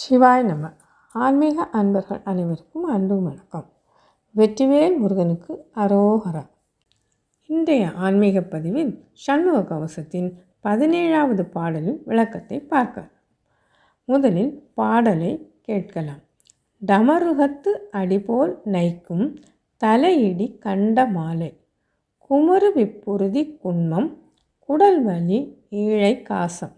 சிவாய் நம. ஆன்மீக அன்பர்கள் அனைவருக்கும் அன்பு வணக்கம். வெற்றிவேல் முருகனுக்கு அரோகரா. இன்றைய ஆன்மீக பதிவில் சண்முக கவசத்தின் பதினேழாவது பாடலின் விளக்கத்தை பார்க்க. முதலில் பாடலை கேட்கலாம். டமருகத்து அடிபோல் நைக்கும் தலையிடி கண்ட மாலை. குமரு விப்புறுதி குன்மம் குடல்வலி ஈழை காசம்.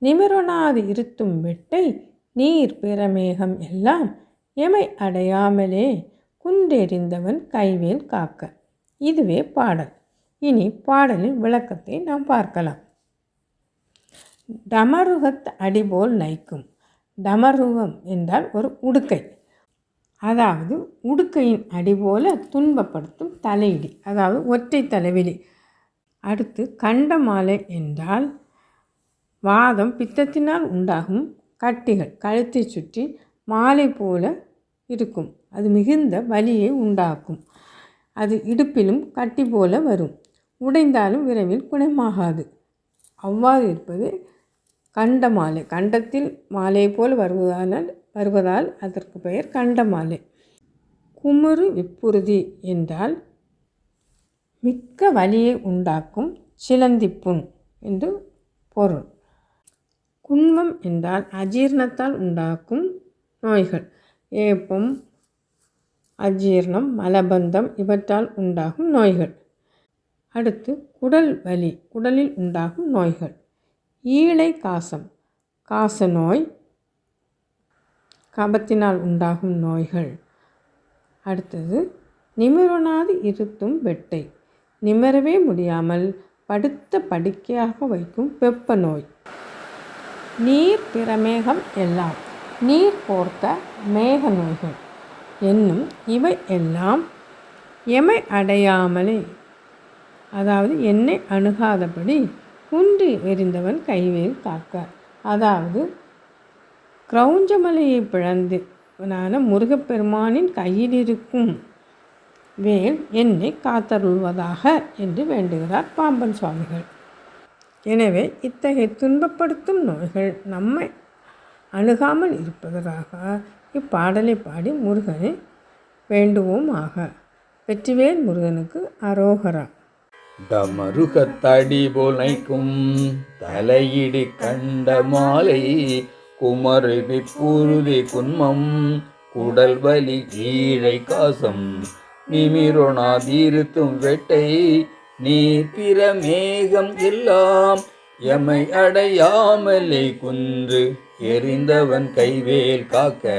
நிமிரனாது இருத்தும் வெட்டை நீர் பிரமேகம் எல்லாம் எமை அடையாமலே குன்றெறிந்தவன் கைவேல் காக்க. இதுவே பாடல். இனி பாடலின் விளக்கத்தை நாம் பார்க்கலாம். டமருகத் அடிபோல் நைக்கும். டமருகம் என்றால் ஒரு உடுக்கை. அதாவது உடுக்கையின் அடிபோல துன்பப்படுத்தும் தலையிடி. அதாவது ஒற்றை தலைவிலி. அடுத்து கண்டமாலை என்றால் வாதம் பித்தத்தினால் உண்டாகும் கட்டிகள் கழுத்தை சுற்றி மாலை போல இருக்கும். அது மிகுந்த வலியை உண்டாக்கும். அது இடுப்பிலும் கட்டி போல வரும். உடைந்தாலும் விரைவில் குணமாகாது. அவ்வாறு இருப்பது கண்ட மாலை. கண்டத்தில் மாலை போல் வருவதால் வருவதால் அதற்கு பெயர் கண்ட மாலை. குமுறு விப்புறுதி என்றால் மிக்க வலியை உண்டாக்கும் சிலந்திப்புண் என்று பொருள். குன்மம் என்றால் அஜீர்ணத்தால் உண்டாக்கும் நோய்கள். ஏப்பம் அஜீர்ணம் மலபந்தம் இவற்றால் உண்டாகும் நோய்கள். அடுத்து குடல் வலி குடலில் உண்டாகும் நோய்கள். ஈழை காசம் காச நோய் கபத்தினால் உண்டாகும் நோய்கள். அடுத்தது நிமிரனாது இருத்தும் வெட்டை. நிமிரவே முடியாமல் படுத்த படுக்கையாக வைக்கும் வெப்ப நோய் நீர் பிரமேகம் எல்லாம் நீர் போர்த்த மேக நோய்கள் என்னும் இவை எல்லாம் எமை அடையாமலே அதாவது என்னை அணுகாதபடி குன்றி எறிந்தவன் கைவேல் காக்க. அதாவது கிரௌஞ்சமலையை பிளந்து நான முருகப்பெருமானின் கையில் இருக்கும் வேல் என்னை காத்தருள்வதாக என்று வேண்டுகிறார் பாம்பன் சுவாமிகள். எனவே இத்தகைய துன்பப்படுத்தும் நோய்கள் நம்மை அணுகாமல் இருப்பதற்காக இப்பாடலை பாடி முருகனை வேண்டுவோம் ஆக வெற்றிவேல் முருகனுக்கு அரோகரா. டமருகத்தடி புனைக்கும் தலையிடி கண்ட மாலை குமரு புருதி குன்மம் குடல் வலி கீழை காசம் நிமிரொணாதிருத்தும் வெட்டை நீ எல்லாம் எமை அடையாமலே குன்று எரிந்தவன் கைவேல் காக்க